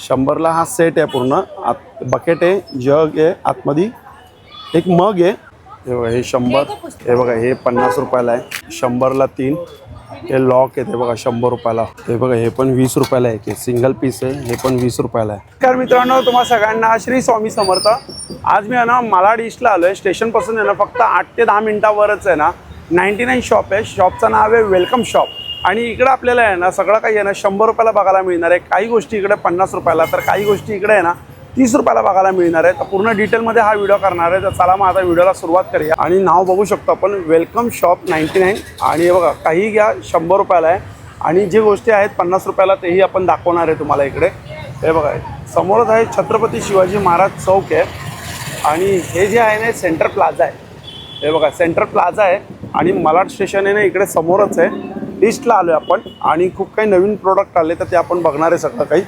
शंभरला हा सेट आहे पूर्ण. आत बकेट आहे जग आहे आतमध्ये एक मग आहे. हे बघा हे शंभर हे बघा हे पन्नास रुपयाला आहे. शंभरला तीन. हे लॉक आहे ते बघा शंभर रुपयाला. हे बघा हे पण वीस रुपयाला आहे. सिंगल पीस आहे हे पण वीस रुपयाला आहे. तर मित्रांनो तुम्हा सगळ्यांना श्री स्वामी समर्थ. आज मी आहे ना मालाड ईस्टला आलो आहे स्टेशनपासून आहे ना फक्त आठ ते दहा मिनिटावरच आहे ना. नाईन्टी नाईन शॉप आहे शॉपचं नाव आहे वेलकम शॉप आणि इकडं आपल्याला आहे ना सगळं काही आहे ना शंभर रुपयाला बघायला मिळणार आहे. काही गोष्टी इकडे पन्नास रुपयाला तर काही गोष्टी इकडे आहे ना तीस रुपयाला बघायला मिळणार आहे. तर पूर्ण डिटेलमध्ये हा व्हिडिओ करणार आहे. तर चला मग आता व्हिडिओला सुरुवात करूया. आणि नाव बघू शकतो आपण वेलकम शॉप नाईन्टी नाईन आणि हे बघा काही घ्या शंभर रुपयाला आहे. आणि जे गोष्टी आहेत पन्नास रुपयाला तेही आपण दाखवणार आहे तुम्हाला इकडे. हे बघा समोरच आहे छत्रपती शिवाजी महाराज चौक आहे. आणि हे जे आहे ना सेंटर प्लाझा आहे. हे बघा सेंटर प्लाझा आहे. आणि मलाड स्टेशन आहे ना इकडे समोरच आहे. लिस्टला आलो आहे आपण आणि खूप काही नवीन प्रोडक्ट आले तर ते आपण बघणार आहे सगळं काही.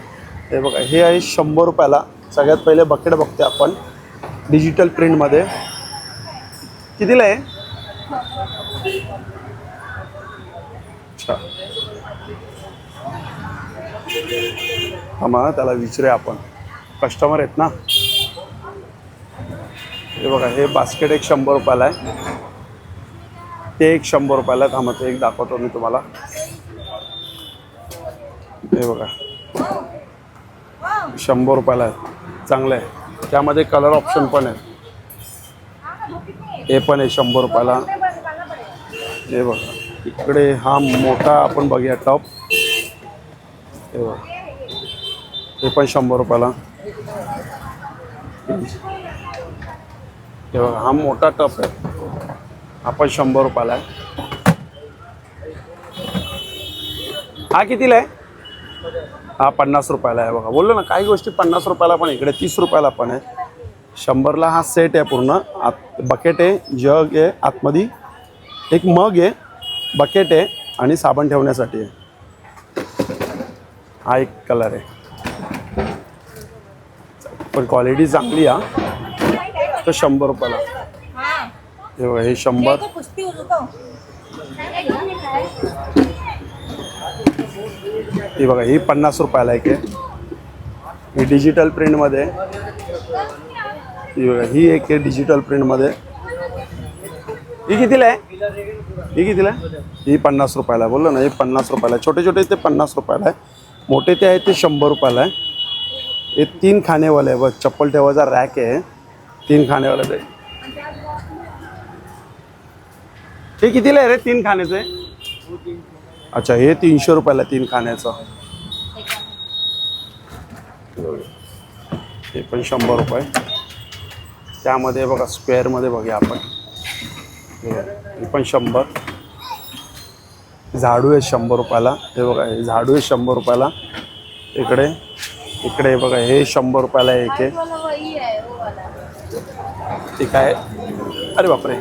हे बघा हे आहे शंभर रुपयाला. सगळ्यात पहिले बकेट बघते आपण. डिजिटल प्रिंटमध्ये कितीला आहे? अच्छा. आम्हाला त्याला विचारूया आपण. कस्टमर आहेत ना? हे बघा हे बास्केट एक शंभर रुपयाला आहे. ते एक शंभर रुपयाला आहे. ते एक दाखवतो मी तुम्हाला. हे बघा. शंभर रुपयाला आहे. चांगलं आहे. त्यामध्ये कलर ऑप्शन पण आहे. हे पण आहे शंभर रुपयाला. हे बघा. इकडे हा मोठा आपण बघूया टॉप हे बघा. हे पण शंभर रुपयाला. हे बघा हा मोठा टप आहे. हा पण शंभर रुपयाला आहे. हा कितीला आहे? हा पन्नास रुपयाला आहे बघा. बोललो ना काही गोष्टी पन्नास रुपयाला पण इकडे तीस रुपयाला पण आहे. शंभरला हा सेट आहे पूर्ण. आत बकेट आहे जग आहे आतमध्ये. एक मग आहे बकेट आहे आणि साबण ठेवण्यासाठी आहे. हा एक कलर आहे. पण क्वालिटी चांगली हा. तर शंभर रुपयाला. हे बघा हे शंभर. ही बघा ही पन्नास रुपयाला एक आहे. ही डिजिटल प्रिंटमध्ये आहे. ही बघा ही एक आहे डिजिटल प्रिंटमध्ये ही कितीला आहे? ही कितीला आहे? ही पन्नास रुपयाला आहे बोललो ना ही पन्नास रुपयाला आहे. छोटे छोटे ते पन्नास रुपयाला आहे. मोठे ते आहेत ते शंभर रुपयाला आहे. हे तीन खानेवाले आहे बघ चप्पल ठेवायचा रॅक आहे. तीन खानेवाले ते हे कितीला आहे रे तीन खाण्याचे? अच्छा हे तीनशे रुपयाला तीन खाण्याचं. हे पण शंभर रुपये. त्यामध्ये बघा स्क्वेअरमध्ये बघूया आपण. हे पण शंभर. झाडू आहे शंभर रुपयाला. हे बघा हे झाडू आहे शंभर रुपयाला. इकडे इकडे बघा हे शंभर रुपयाला एक आहे. ते काय अरे बापरे.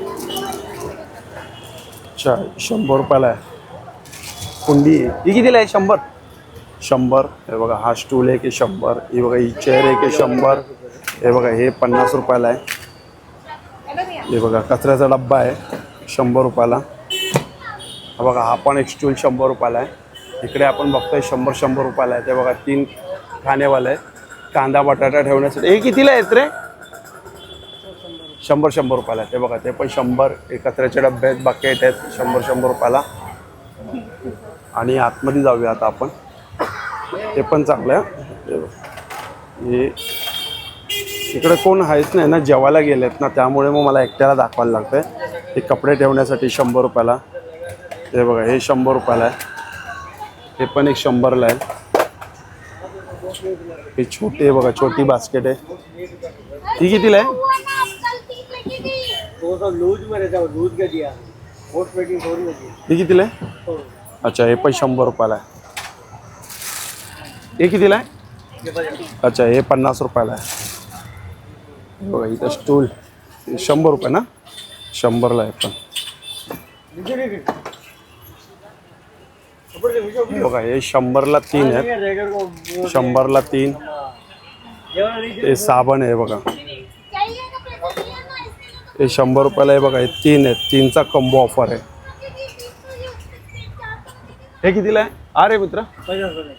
अच्छा शंभर रुपयाला आहे. कुंडी. आहे ही कितीला आहे? शंभर? शंभर. हे बघा हा स्टूल आहे की शंभर. हे बघा ही चेअर आहे की शंभर. हे बघा हे पन्नास रुपयाला आहे. हे बघा कचऱ्याचा डब्बा आहे शंभर रुपयाला. हा बघा हा पण एक स्टूल शंभर रुपयाला आहे. इकडे आपण बघतोय शंभर शंभर रुपयाला आहे. ते बघा तीन खाण्यावाला आहे कांदा बटाटा ठेवण्यासाठी. हे कितीला आहेत रे? शंभर शंभर रुपयाला आहे. ते बघा ते पण शंभर हे डब्यात डब्बे आहेत बकेट आहेत शंभर शंभर रुपयाला. आणि आतमध्ये जाऊया आता आपण. ते पण चांगलं आहे हे हे इकडे कोण आहेच नाही ना जेवायला गेलेत ना त्यामुळे मग मला एकट्याला दाखवायला लागतं हे कपडे ठेवण्यासाठी शंभर रुपयाला. हे बघा हे शंभर रुपयाला आहे. हे पण एक शंभरला आहे. हे छोटी आहे बघा छोटी बास्केट आहे. ती कितीला आहे? लूज लूज पोस्ट होती है कितीला आहे अच्छा हे पण शंभर रुपयाला आहे हे कितीला आहे अच्छा हे पन्नास रुपयाला आहे हे बघा इथं स्टूल हे शंभर रुपये ना? शंभरला आहे पण हे बघा हे शंभरला तीन आहेत रेगर को शंभरला तीन। हे। साबण आहे बघा। हे शंभर रुपयाला हे बघा हे तीन आहेत. तीनचा कंबो ऑफर आहे. हे कितीला आहे? अरे मित्र.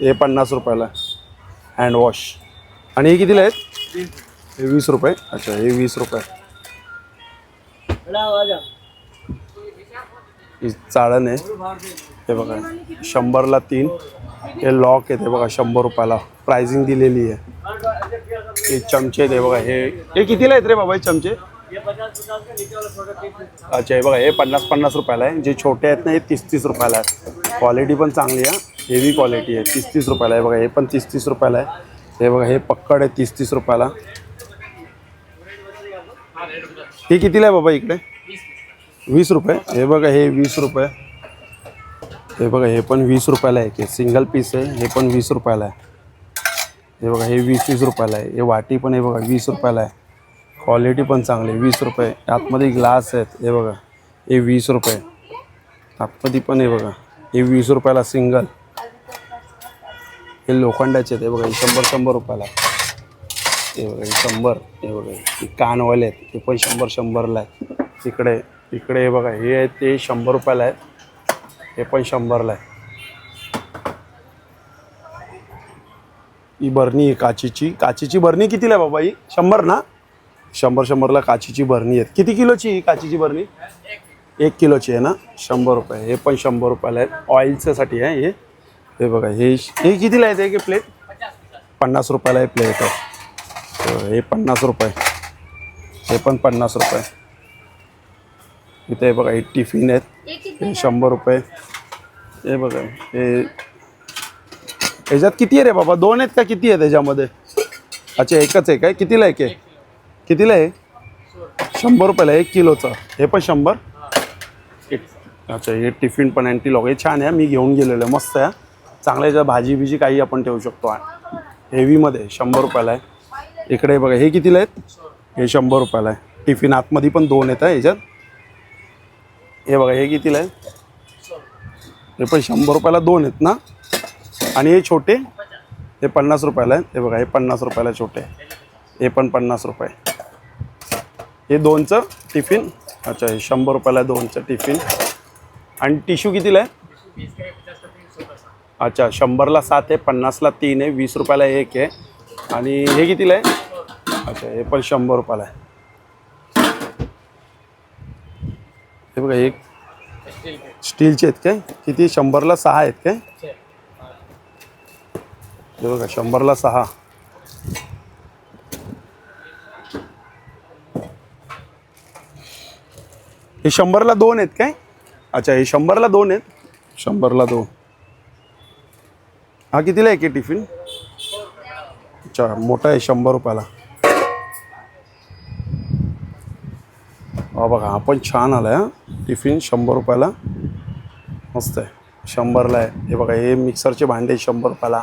हे पन्नास रुपयाला आहे. हँडवॉश आणि हे कितीला आहेत? हे वीस रुपये. अच्छा हे वीस रुपये. ही चाळण आहे. हे बघा शंभरला तीन. हे लॉक आहे ते बघा शंभर रुपयाला. प्राइसिंग दिलेली आहे. हे चमचे आहेत हे बघा हे हे कितीला आहेत रे बाबा हे चमचे? अच्छा हे बघा हे पन्नास पन्नास रुपयाला आहे. जे छोटे आहेत ना हे तीस तीस रुपयाला आहे. क्वालिटी पण चांगली आहे हेवी क्वालिटी आहे. तीस तीस रुपयाला आहे. बघा हे पण तीस तीस रुपयाला आहे. हे बघा हे पक्कड आहे तीस तीस रुपयाला. हे कितीला आहे बाबा इकडे? वीस रुपये. हे बघा हे वीस रुपये. हे बघा हे पण वीस रुपयाला आहे. की सिंगल पीस आहे हे पण वीस रुपयाला आहे. हे बघा हे वीस वीस रुपयाला आहे. हे वाटी पण हे बघा वीस रुपयाला आहे. क्वालिटी पण चांगली वीस रुपये. आतमध्ये ग्लास आहेत. हे बघा. हे वीस रुपये. आतमध्ये पण हे बघा. हे वीस रुपयाला सिंगल हे लोखंडाचे आहेत. हे बघा. हे शंभर शंभर रुपयाला हे बघा. हे शंभर. हे बघा. हे कानवाले आहेत. हे पण शंभर शंभरला आहेत. इकडे इकडे हे बघा. हे आहेत ते शंभर रुपयाला आहेत. हे पण शंभरला आहे ही बरणी आहे काचीची. काचीची बरणी कितीला आहे बाबा ही? शंभर ना? शंभर शंभरला काचीची बरणी आहेत. किती किलोची ही काचीची बरणी एक किलोची आहे ना? शंभर रुपये. हे पण शंभर रुपयाला आहेत. ऑइलच्यासाठी आहे हे. हे बघा हे हे कितीला आहे ते प्लेट पन्नास रुपयाला हे प्लेट आहे. हे पन्नास रुपये. हे पण पन्नास रुपये. इथे हे बघा हे टिफिन आहेत. हे शंभर रुपये. हे बघा हे ह्याच्यात किती आहे रे बाबा? दोन आहेत का किती आहे त्याच्यामध्ये? अच्छा एकच आहे काय? कितीला आहे? कितीला आहे? शंभर रुपयाला एक किलोचं. हे पण शंभर? एक अच्छा हे टिफिन पण अँटी लॉग हे छान आहे मी घेऊन गेलेलो आहे मस्त आहे. चांगल्याच्या भाजी बिजी काही आपण ठेवू शकतो. हेवीमध्ये शंभर रुपयाला आहे. इकडे बघा हे कितीला आहेत? हे शंभर रुपयाला आहे. टिफिन आतमध्ये पण दोन आहेत हा ह्याच्यात हे बघा हे कितीला आहे? हे पण शंभर रुपयाला दोन आहेत ना? आणि हे छोटे? हे पन्नास रुपयाला आहेत हे बघा हे पन्नास रुपयाला छोटे हे पण पन्नास रुपये. हे दोनचं टिफिन अच्छा हे शंभर रुपयाला दोनचं टिफिन. आणि टिश्यू कितीला आहे? अच्छा शंभरला सात आहे पन्नासला तीन आहे वीस रुपयाला एक आहे. आणि हे कितीला आहे? अच्छा हे पण शंभर रुपयाला आहे. हे बघा एक स्टीलचे आहेत काय? किती? शंभरला सहा आहेत काय? हे बघा शंभरला सहा. हे शंभरला दोन आहेत काय? अच्छा हे शंभरला दोन आहेत. शंभरला दोन. हा कितीला आहे की टिफिन? अच्छा मोठा आहे शंभर रुपयाला. हा बघा हा पण छान आला आहे हा. टिफिन शंभर रुपयाला. मस्त आहे शंभरला आहे. हे बघा हे मिक्सरचे भांडे शंभर रुपयाला.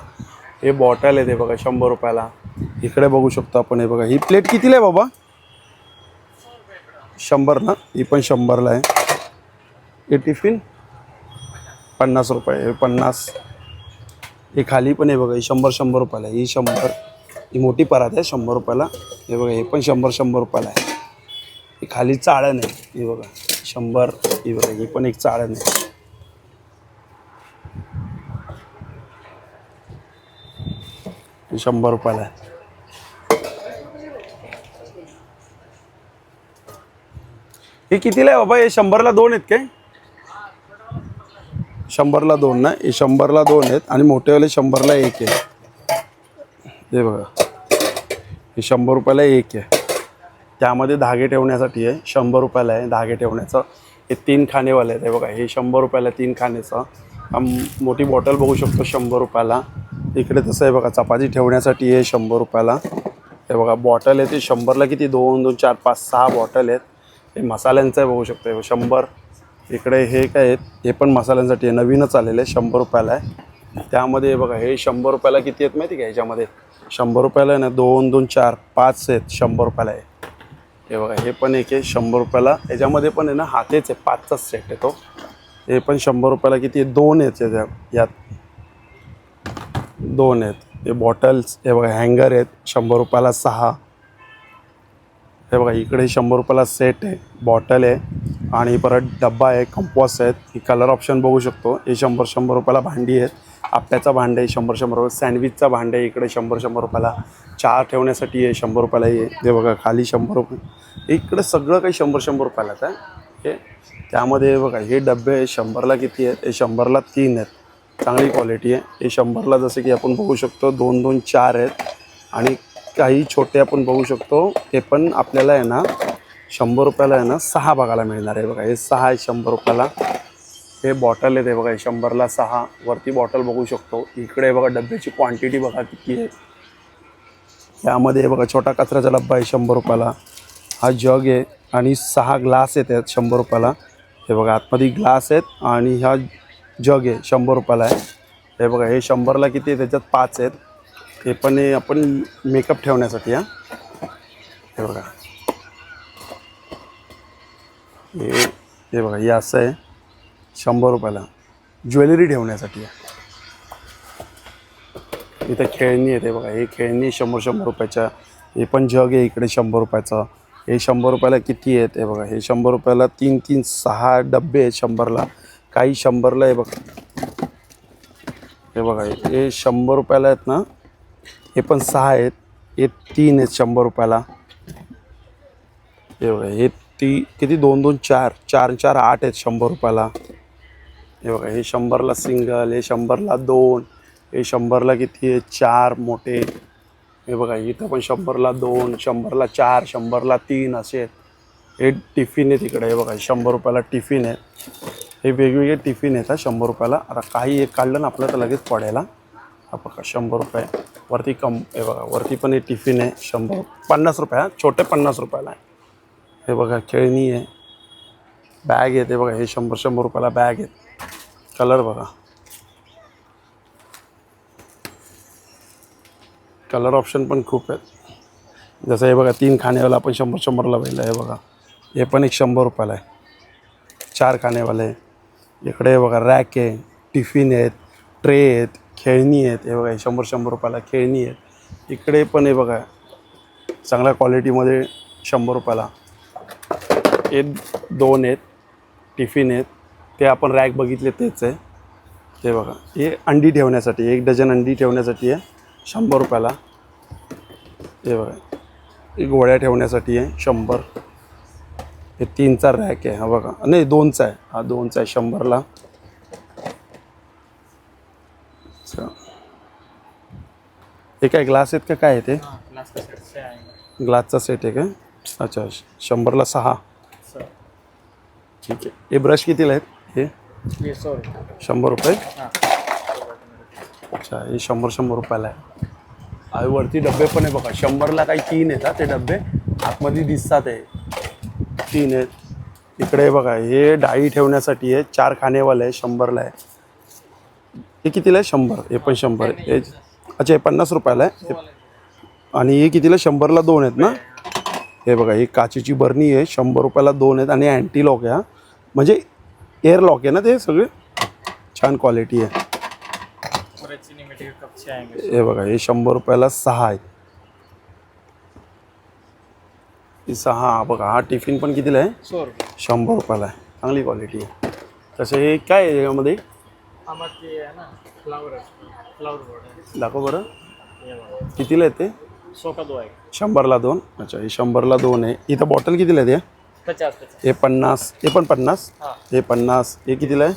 हे बॉटल आहे ते बघा शंभर रुपयाला. इकडे बघू शकतो आपण हे बघा. ही प्लेट कितीला आहे बाबा? शंभर ना? ही पण शंभरला आहे. हे टिफिन पन्नास रुपये पन्नास. हे खाली पण आहे बघा ही शंभर शंभर रुपयाला आहे ही शंभर. ही मोठी परात आहे शंभर रुपयाला. हे बघा हे पण शंभर शंभर रुपयाला आहे. ही खाली चाळण आहे ही बघा. शंभर ही बघा हे पण एक चाळण आहे. शंभर रुपयाला आहे. हे कितीला आहे बाबा? हे शंभरला दोन आहेत काय? शंभरला दोन ना? हे शंभरला दोन आहेत आणि मोठेवाले शंभरला एक आहे. हे बघा. हे शंभर रुपयाला एक आहे. त्यामध्ये धागे ठेवण्यासाठी आहे. शंभर रुपयाला आहे धागे ठेवण्याचं. हे तीन खानेवाले आहेत. हे बघा हे शंभर रुपयाला तीन खाण्याचं मोठी बॉटल बघू शकतो शंभर रुपयाला. इकडे तसं आहे बघा चपाती ठेवण्यासाठी आहे शंभर रुपयाला. हे बघा बॉटल आहे ते शंभरला किती? दोन दोन चार पाच सहा बॉटल आहेत. हे मसाल्यांचं आहे बघू शकतो शंभर. इकडे हे काय आहेत. हे पण मसाल्यांसाठी आहे. नवीनच आलेलं आहे. शंभर रुपयाला आहे. त्यामध्ये बघा हे शंभर रुपयाला किती आहेत माहिती का ह्याच्यामध्ये? शंभर रुपयाला आहे ना दोन दोन चार पाच आहेत. शंभर रुपयाला आहे. हे बघा हे पण एक आहे. शंभर रुपयाला. याच्यामध्ये पण आहे ना हातेच आहे. पाचचाच सेट आहे तो. हे पण शंभर रुपयाला किती आहे दोन आहेत याच्या यात. दोन आहेत. हे बॉटल्स हे बघा हँगर आहेत. शंभर रुपयाला सहा. हे बघा इकडे शंभर रुपयाला सेट आहे बॉटल आहे आणि परत डब्बा आहे कंपॉस आहेत. ही कलर ऑप्शन बघू शकतो. हे शंभर शंभर रुपयाला भांडी आहेत. आप्याचा भांडं आहे शंभर शंभर रुपये. सँडविचचा भांडं आहे इकडे शंभर शंभर रुपयाला. चहा ठेवण्यासाठी आहे शंभर रुपयाला आहे ते बघा खाली शंभर रुपये. इकडे सगळं काही शंभर शंभर रुपयालाच आहे हे. त्यामध्ये बघा हे डबे शंभरला किती आहेत? हे शंभरला तीन आहेत. चांगली क्वालिटी आहे. हे शंभरला जसं की आपण बघू शकतो दोन दोन चार आहेत. आणि काही छोटे आपण बघू शकतो ते पण आपल्याला आहे ना शंभर रुपयाला आहे ना सहा बघायला मिळणार आहे बघा. हे सहा आहे शंभर रुपयाला. हे बॉटल आहे ते बघा हे शंभरला सहा. वरती बॉटल बघू शकतो. इकडे बघा डब्याची क्वांटिटी बघा किती आहे. यामध्ये बघा छोटा कचऱ्याचा डब्बा आहे शंभर रुपयाला. हा जग आहे आणि सहा ग्लास आहेत यात शंभर रुपयाला. हे बघा आतमध्ये ग्लास आहेत आणि हा जग आहे शंभर रुपयाला आहे. हे बघा हे शंभरला किती आहे? त्याच्यात पाच आहेत. ते पण हे आपण मेकअप ठेवण्यासाठी हा. हे बघा. हे हे बघा हे असं आहे. शंभर रुपयाला. ज्वेलरी ठेवण्यासाठी आहे इथे खेळणी आहे ते बघा. हे खेळणी शंभर शंभर रुपयाच्या. हे पण जग आहे इकडे शंभर रुपयाचं. हे शंभर रुपयाला किती आहेत हे बघा. हे शंभर रुपयाला तीन तीन सहा डबे आहेत शंभरला. काही शंभरला आहे बघा. हे बघा हे शंभर रुपयाला आहेत ना हे पण सहा आहेत. हे तीन आहेत शंभर रुपयाला. हे बघा हे ती किती? दोन दोन चार. चार चार आठ आहेत शंभर रुपयाला. हे बघा हे शंभरला सिंगल हे शंभरला दोन हे शंभरला किती आहे? चार मोठे. हे बघा इथं पण शंभरला दोन शंभरला चार शंभरला तीन असे आहेत. हे टिफिन आहे तिकडे हे बघा शंभर रुपयाला टिफिन आहे हे वेगवेगळे टिफिन आहेत हा शंभर रुपयाला. आता काही एक काढलं ना आपल्याला तर लगेच पडायला हा बघा शंभर रुपये. वरती कम हे बघा वरती पण हे टिफिन आहे शंभर. पन्नास रुपये हा छोटे पन्नास रुपयाला आहे. हे बघा खेळणी आहे. बॅग आहेत हे बघा हे शंभर शंभर रुपयाला बॅग आहेत. कलर बघा. कलर ऑप्शन पण खूप आहेत. जसं हे बघा तीन खाण्यावाला आपण शंभर शंभरला पाहिलं हे बघा. हे पण एक शंभर रुपयाला आहे. चार खाण्यावाले. इकडे बघा रॅक आहे टिफिन आहेत ट्रे आहेत. खेळणी आहेत हे बघा शंभर शंभर रुपयाला खेळणी आहेत. इकडे पण हे बघा चांगल्या क्वालिटीमध्ये शंभर रुपयाला. हे दोन आहेत टिफिन आहेत ते आपण रॅक बघितले तेच आहे. ते बघा हे अंडी ठेवण्यासाठी एक डझन अंडी ठेवण्यासाठी आहे शंभर रुपयाला. हे बघा हे गोळ्या ठेवण्यासाठी आहे शंभर. हे तीनचा रॅक आहे हा बघा. नाही दोनचा आहे हा दोनचा आहे शंभरला. अच्छा. हे काय ग्लास आहेत का काय आहे ते? का ग्लासचा सेट आहे. काय अच्छा शंभरला सहा. ठीक आहे. हे ब्रश कितीला आहेत? हे? शंभर रुपये? हाँ. अच्छा हे शंभर शंभर रुपयाला आहे. आणि वरती डबे पण आहे बघा. शंभरला काही तीन आहेत हा ते डबे आतमध्ये दिसतात आहे तीन आहेत. इकडे बघा हे डाळी ठेवण्यासाठी आहे चार खाणेवाले आहे शंभरला आहे. हे कितीला आहे? शंभर. हे पण शंभर आहे. हे अच्छा हे पन्नास रुपयाला आहे. हे- आणि हे कितीला? शंभरला दोन आहेत ना? हे बघा ही काचेची बरणी आहे. शंभर रुपयाला दोन आहेत. आणि अँटी लॉक आहे हा. म्हणजे एअर लॉक आहे ना ते सगळे? छान क्वालिटी आहे. और चीनी मिट्टी के कप से आएंगे हे बघा हे शंभर रुपयाला सहा आहेत. ही सहा हा बघा हा टिफिन पण कितीला आहे? सौ रुपये. शंभर रुपयाला आहे. चांगली क्वालिटी आहे. तसं हे काय आहे यामध्ये हमारे ये ना फ्लावर फ्लावर बोर्ड दाखव बरं. ये कितीला आहे ते? दो शंभरला दोन. अच्छा हे शंभरला दोन आहे. इथं बॉटल कितीला आहे ते पचास पचास. हे पन्नास हे पण पन्नास? हाँ. हे पन्नास हे कितीला आहे?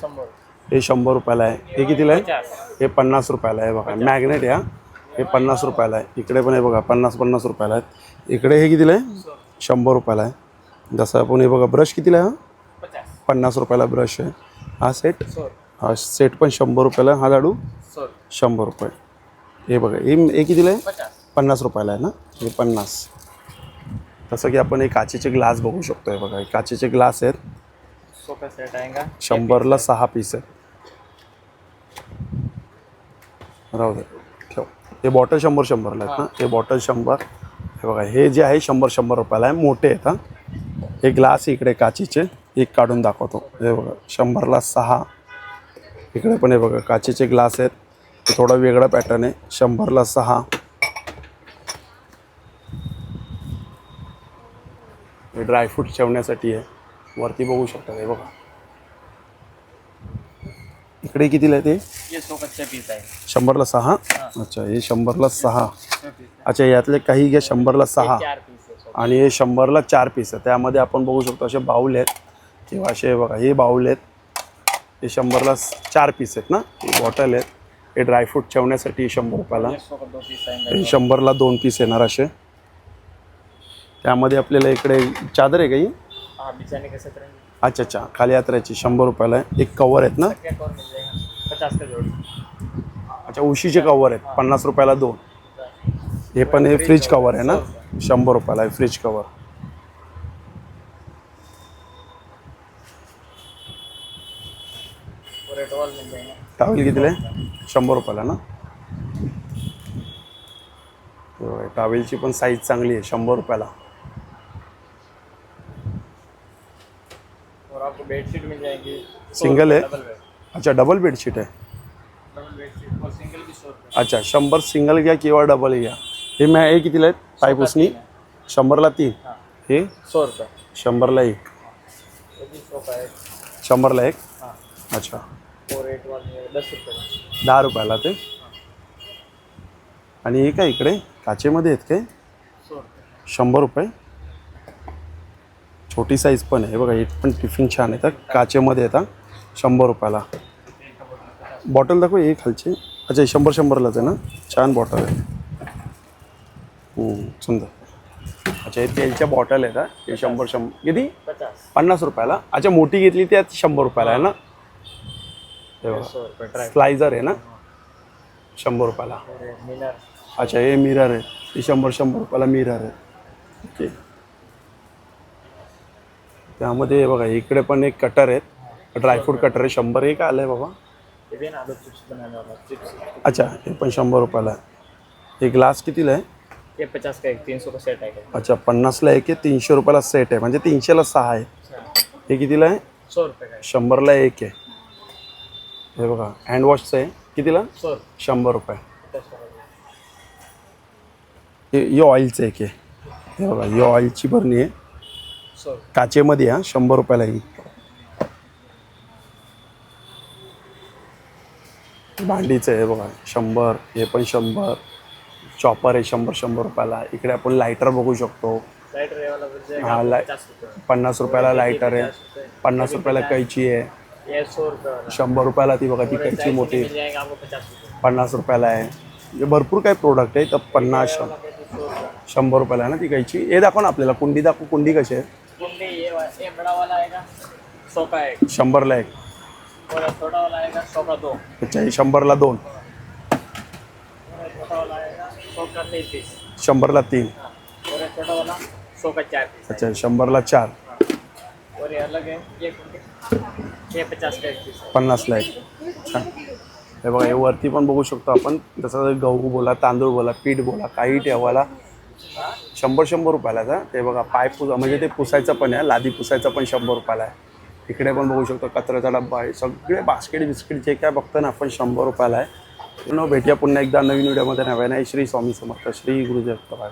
हे शंभर रुपयाला आहे. हे कितीला आहे? पचास. हे पन्नास रुपयाला आहे बघा. मॅग्नेट आहे हा. हे पन्नास रुपयाला आहे. इकडे पण हे बघा पन्नास पन्नास रुपयाला आहेत. इकडे हे कितीला आहे? शंभर रुपयाला आहे. जसं आपण हे बघा ब्रश कितीला आहे हा? पचास. पन्नास रुपयाला ब्रश आहे. हा सेट सौ हा सेट पण शंभर रुपयाला आहे. हा लाडू. शंभर रुपये. हे बघा हे हे कितीला आहे? पन्नास. रुपयाला आहे ना? हे पन्नास. तसं की आपण हे काचेचे ग्लास बघू शकतो हे बघा. हे काचेचे ग्लास आहेत. शंभरला सहा पीस आहेत. राहू दे ठेव. हे बॉटल शंभर शंभरला आहेत ना? हे. बॉटल शंभर. हे बघा हे जे आहे शंभर शंभर रुपयाला आहे. मोठे आहेत हा. हे ग्लास इकडे काचेचे. एक काढून दाखवतो. हे बघा शंभरला सहा. इकडे पण हे बघा काचेचे ग्लास आहेत. हे थोडा वेगळा पॅटर्न आहे. शंभरला सहा. हे ड्रायफ्रूट ठेवण्यासाठी आहे. वरती बघू शकता हे बघा. इकडे कितीला आहे ते? शंभरला सहा? अच्छा हे शंभरला सहा. अच्छा यातले काही घ्या शंभरला सहा. आणि हे शंभरला चार पीस आहे. त्यामध्ये आपण बघू शकतो असे बाऊल आहेत. किंवा असे बघा हे बाऊल आहेत. हे शंभरला चार पीस आहेत ना? हे बॉटल आहेत. हे ड्रायफ्रूट ठेवण्यासाठी शंभर रुपयाला. हे शंभरला दोन पीस येणार असे. त्यामध्ये आपल्याला इकडे चादर आहे काही हाँ? अच्छा अच्छा. खाली यात्रेची शंभर रुपयाला. आहे एक कवर आहेत ना? अच्छा उशीचे कवर आहेत. पन्नास रुपयाला दोन. हे पण हे फ्रीज कवर आहे ना? शंभर रुपयाला आहे फ्रीज कवर और एटॉल मिल जाएंगे टावेल कितीला आहे? शंभर रुपयाला ना? टावेलची पण साईज चांगली आहे शंभर रुपयाला. और आपको बेडशीट मिल जाएंगी। सिंगल है? बेड अच्छा डबल बेडशीट आहे डबल बेडशीट और सिंगल भी सौ रुपये अच्छा शंभर सिंगल घ्या किंवा डबल घ्या. हे मॅ हे कितीला आहेत? पाय पुसणी शंभरला तीन? हाँ. सौ रुपये. शंभरला एक. शंभरला एक? अच्छा. और एट वन दस रुपये का दहा रुपयाला ते. आणि हे काय इकडे? काचेमध्ये आहेत काय? शंभर रुपये. छोटी साईज पण आहे. बघा हे पण टिफिन छान येतात काचेमध्ये येतात शंभर रुपयाला. बॉटल दाखव हे खालची. अच्छा शंभर शंभरलाच आहे ना? छान बॉटल आहे. सुंदर. अच्छा हे तेलच्या बॉटल आहेत हा. शंभर शंभर. किती? पन्नास रुपयाला. अच्छा मोठी घेतली त्यात शंभर रुपयाला आहे ना? हे ड्राई स्लायझर आहे. ना? शंभर रुपयाला. अच्छा हे मिरर आहे. हे शंभर शंभर रुपयाला मिरर आहे. ओके त्यामध्ये बघा इकडे पण एक कटर आहेत. ड्रायफ्रूट कटर आहे. शंभर काय आलं आहे बाबा अच्छा हे पण शंभर रुपयाला आहे. हे ग्लास कितीला आहे? पचास का एक तीन सौ का सेट आएगा अच्छा पन्नासला एक आहे तीनशे रुपयाला सेट आहे. म्हणजे तीनशेला सहा आहे. हे कितीला आहे? सौ रुपये शंभरला एक आहे. हे बघा हँडवॉशचं आहे. कितीला? शंभर रुपये. हे हे ऑइलचं एक आहे. हे बघा ही ऑइलची भरणी आहे. काचेमध्ये हा. शंभर रुपयाला ही भांडीचं आहे बघा. शंभर हे पण शंभर. चॉपर आहे शंभर शंभर रुपयाला. इकडे आपण लायटर बघू शकतो. हाँ, रुपये पन्नास रुपयाला लायटर आहे. पन्नास रुपयाला कैची आहे. ये शंभर रुपयाला ती बघा ती कच्ची मोठी पन्नास रुपयाला आहे भरपूर काही प्रोडक्ट आहे तर पन्नास शंभर रुपयाला आहे ना ती कैची हे दाखव ना आपल्याला कुंडी दाखव कुंडी कशी आहे? शंभरला एक. अच्छा हे शंभरला दोन. शंभरला तीन अच्छा शंभरला चार. पन्नास ये पचास हे बघा हे वरती पण बघू शकतो आपण. जसं गहू बोला तांदूळ बोला पीठ बोला काही ठेवायला शंभर शंभर रुपयाला आहे ते बघा पाय पुस म्हणजे ते पुसायचं पण आहे लादी पुसायचं पण शंभर रुपयाला आहे. इकडे पण बघू शकतो कचऱ्याचा डब्बा आहे. सगळे बास्केट बिस्किट जे काय बघतो ना आपण शंभर रुपयाला आहे. भेटूया पुन्हा एकदा नवीन व्हिडिओमध्ये नव्याने श्री स्वामी समर्थ श्री गुरुदेव बाय